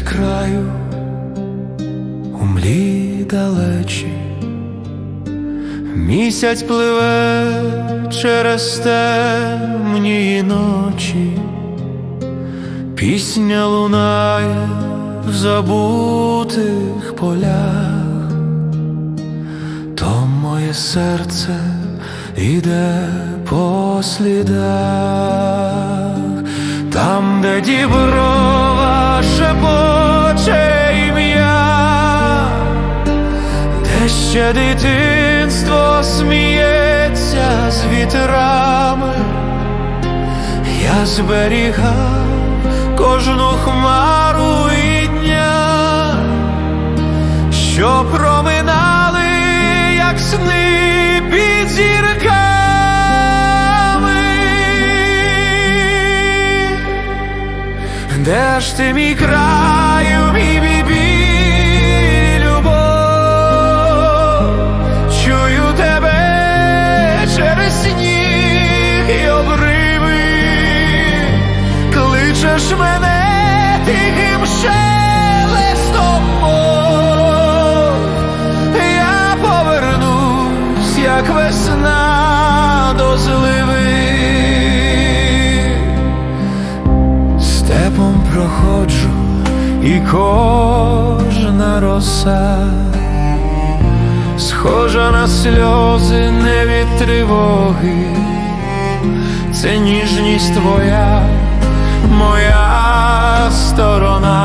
краю, у млі далечі, місяць пливе через темні ночі, пісня лунає в забутих полях, то моє серце іде по слідах, там, де діброва шепоче ім'я, де ще дитинство сміється з вітрами, я зберігав кожну хмару ж ти мій краю, і кожна роса схожа на сльози не від тривоги, це ніжність твоя, моя сторона,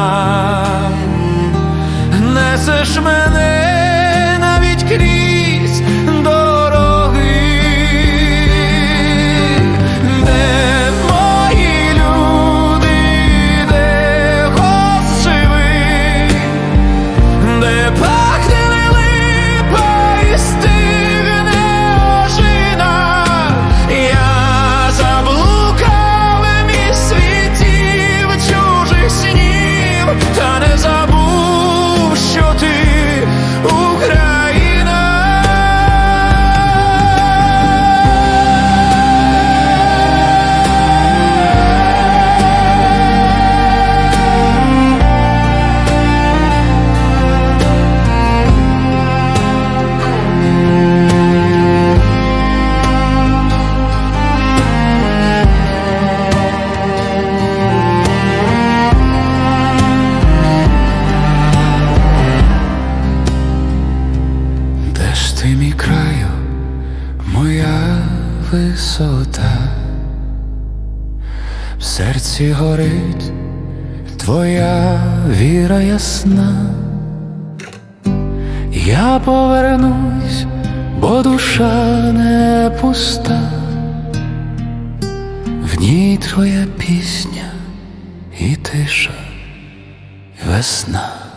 висота, в серці горить твоя віра ясна. Я повернусь, бо душа не пуста, в ній твоя пісня і тиша, весна.